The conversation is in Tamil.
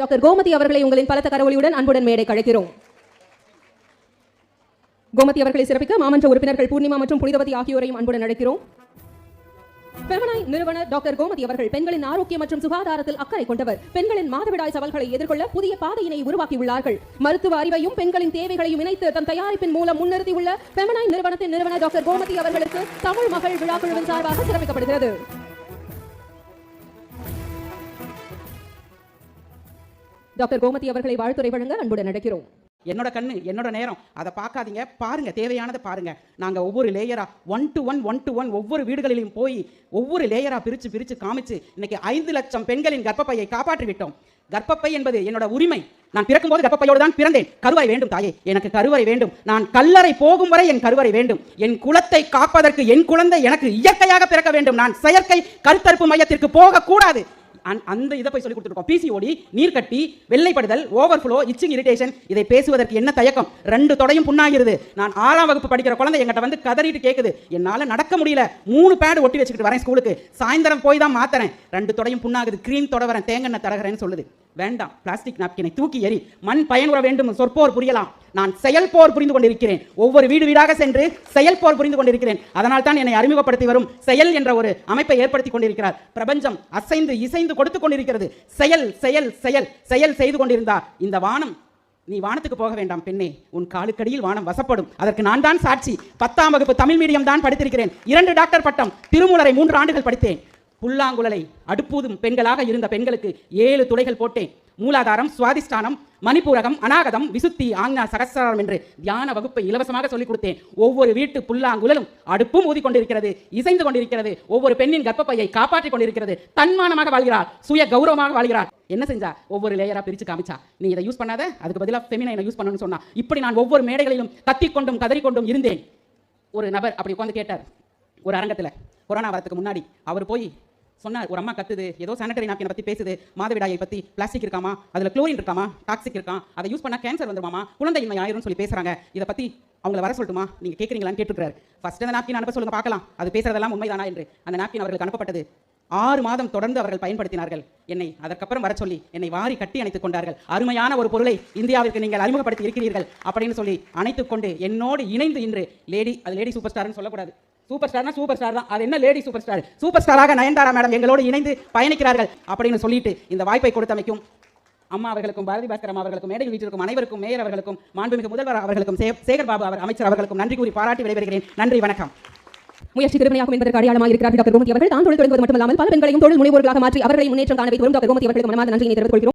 டாக்டர் கோமதி அவர்களை உங்களின் பலத்த கரவொலியுடன் அன்புடன் மேடை கழைக்கிறோம் கோமதி அவர்களை சிறப்பிக்க மாமன்ற உறுப்பினர்கள் பூர்ணிமா மற்றும் புனிதவதி ஆகியோரையும் அன்புடன் அழைக்கிறோம். பெமனாய் நிறுவனர் டாக்டர் கோமதி அவர்கள் பெண்களின் ஆரோக்கியம் மற்றும் சுகாதாரத்தில் அக்கறை கொண்டவர். பெண்களின் மாதவிடாய் சவால்களை எதிர்கொள்ள புதிய பாதையினை உருவாக்கியுள்ளார்கள். மருத்துவ அறிவையும் பெண்களின் தேவைகளையும் இணைத்து தன் தயாரிப்பின் மூலம் முன்னிறுத்தியுள்ள பெமனாய் நிறுவனத்தின் நிறுவனர் டாக்டர் கோமதி அவர்களுக்கு தமிழ் மகள் விழா குழுவின் சார்பாக சிறப்பிக்கப்படுகிறது. டாக்டர் கோமதி அவர்களை வாழ்த்துறை வழங்க அன்புடன் அழைக்கிறோம். என்னோட கண்ணு என்னோட நேரம். அதை பார்க்காதீங்க. பாருங்க தேவையானதை பாருங்க. நாங்கள் ஒவ்வொரு லேயரா one to one one to one ஒவ்வொரு வீடுகளிலும் போய் ஒவ்வொரு லேயரா பிரிச்சு பிரிச்சு காமிச்சு இன்னைக்கு ஐந்து லட்சம் பெண்களின் கர்ப்பப்பையை காப்பாற்றி விட்டோம் கர்ப்பப்பை என்பது என்னோட உரிமை. நான் பிறக்கும்போது கர்ப்பப்பையோடு தான் பிறந்தேன். கருவறை வேண்டும் தாயே. எனக்கு கருவறை வேண்டும். நான் கல்லறை போகும் வரை என் கருவறை வேண்டும். என் குலத்தை காப்பதற்கு என் குழந்தை எனக்கு இயற்கையாக பிறக்க வேண்டும். நான் செயற்கை கருத்தரிப்பு மையத்திற்கு போகக்கூடாது. அந்த இதை போய் சொல்லி கொடுத்துருக்கோம் பிசிஓடி நீர்க்கட்டி வெள்ளைப்படுதல் ஓவர்ஃப்ளோ இச்சிங் இரிட்டேஷன் இதை பேசுவதற்கு என்ன தயக்கம்? ரெண்டு தொடையும் புண்ணாகிறது நான் ஆறாம் வகுப்பு படிக்கிற குழந்தை எங்கிட்ட வந்து கதறிட்டு கேட்குது என்னால் நடக்க முடியல. மூணு பேடு ஒட்டி வச்சுக்கிட்டு வரேன் ஸ்கூலுக்கு சாயந்தரம் போய் தான் மாத்துறேன். ரெண்டு தொடையும் புண்ணாகுது. க்ரீம் தொட வரேன். தேங்கெண்ணெய் தரகிறேன்னு சொல்லுது. வேண்டாம். பிளாஸ்டிக் நாப்கினை தூக்கி எறி மண் பயனுற வேண்டும். சொற்போர் புரியலாம். நான் செயல்போர் புரிந்து கொண்டிருக்கிறேன். ஒவ்வொரு வீடு வீடாக சென்று செயல்போர் புரிந்து கொண்டிருக்கிறேன். அதனால் தான் என்னை அறிமுகப்படுத்தி வரும் செயல் என்ற ஒரு அமைப்பை ஏற்படுத்தி கொண்டிருக்கிறார். பிரபஞ்சம் அசைந்து இசைந்து கொடுத்து கொண்டிருக்கிறது. செயல் செயல் செயல் செயல் செய்து கொண்டிருந்தா இந்த வானம் நீ வானத்துக்கு போக வேண்டாம் பெண்ணே. உன் காலுக்கடியில் வானம் வசப்படும். அதற்கு நான் தான் சாட்சி. பத்தாம் வகுப்பு தமிழ் மீடியம் தான் படித்திருக்கிறேன். இரண்டு டாக்டர் பட்டம். திருமூலரை மூன்று ஆண்டுகள் படித்தேன். புல்லாங்குழலை அடுப்பூதும் பெண்களாக இருந்த பெண்களுக்கு ஏழு துளைகள் போட்டேன். மூலாதாரம் சுவாதிஷ்டானம் மணிப்பூரகம் அநாகதம் விசுத்தி ஆங்னா சகசிராரம் என்று தியான வகுப்பை இலவசமாக சொல்லிக் கொடுத்தேன். ஒவ்வொரு வீட்டு புல்லாங்குழலும் அடுப்பும் ஊதி கொண்டிருக்கிறது இசைந்து கொண்டிருக்கிறது ஒவ்வொரு பெண்ணின் கர்ப்பப்பையை காப்பாற்றிக் கொண்டிருக்கிறது. தன்மானமாக வாழ்கிறார் சுய கௌரவமாக வாழ்கிறார் என்ன செஞ்சா? ஒவ்வொரு லேயரா பிரிச்சு காமிச்சா. நீ இதை யூஸ் பண்ணாத அதுக்கு பதிலாக ஃபெமினை யூஸ் பண்ணணும்னு சொன்னா. இப்படி நான் ஒவ்வொரு மேடைகளிலும் கத்திக்கொண்டும் கதறிக்கொண்டும் இருந்தேன். ஒரு நபர் அப்படி உட்கார்ந்து கேட்டார் ஒரு அரங்கத்தில் கொரோனா வரத்துக்கு முன்னாடி. அவர் போய் சொன்னார் ஒரு அம்மா கத்துது ஏதோ சானிட்டரி நாப்கினை பற்றி பேசுது மாதவிடாயை பற்றி பிளாஸ்டிக் இருக்காமா அதில் குளோரின் இருக்காமா டாக்ஸிக் இருக்கான் அதை யூஸ் பண்ணால் கேன்சர் வந்துருமாமா குழந்தையின்மை ஆயிரும்னு சொல்லி பேசுகிறாங்க இதை பற்றி அவங்கள வர சொல்லட்டுமா? நீங்கள் கேட்குறீங்களான்னு கேட்டுருக்காரு ஃபர்ஸ்ட் அந்த நாப்கின் அனுப்ப சொல்லுங்க பார்க்கலாம். அது பேசுறதெல்லாம் உண்மைதானா என்று. அந்த நாப்கின் அவர்களுக்கு அனுப்பப்பட்டது. ஆறு மாதம் தொடர்ந்து அவர்கள் பயன்படுத்தினார்கள். என்னை அதற்கப்புறம் வர சொல்லி என்னை வாரி கட்டி அணைத்துக் கொண்டார்கள். அருமையான ஒரு பொருளை இந்தியாவிற்கு நீங்கள் அறிமுகப்படுத்தி இருக்கிறீர்கள் அப்படின்னு சொல்லி அணைத்துக் கொண்டு என்னோடு இணைந்து இன்று லேடி அது லேடி சூப்பர் ஸ்டார்னு சொல்லக்கூடாது. சூப்பர் ஸ்டார்னா சூப்பர் ஸ்டார் தான். அது என்ன லேடி சூப்பர் ஸ்டார் சூப்பர் ஸ்டாராக நயன்தாரா மேடம் எங்களோடு இணைந்து பயணிக்கிறார்கள் அப்படின்னு சொல்லிட்டு இந்த வாய்ப்பை கொடுத்தமைக்கும் அம்மா அவர்களுக்கும் பாரதி பாஸ்கரம் அவர்களுக்கும் மேடையில் வீட்டிற்கும் அனைவருக்கும் மேயர் அவர்களுக்கும் மாண்புமிகு முதல்வர் அவர்களுக்கும் சேகர் பாபு அவர் அமைச்சர் அவர்களுக்கும் நன்றி கூறி பாராட்டி விடைபெறுகிறேன். நன்றி வணக்கம். முயற்சி திருமணியாகும் என்பதற்கு அடையாளமாக இருக்கிறார் டாக்டர் கோமதி அவர்கள். தான் தொழில் தொடங்குவது மட்டுமல்லாமல் பல பெண்களையும் தொழில் முனைவோர்களாக மாற்றி அவர்களை முன்னேற்றம் காண வைத்து வரும் டாக்டர் கோமதி அவர்களுக்கு மனமார்ந்த நன்றியை தெரிவித்துக் கொள்கிறோம்.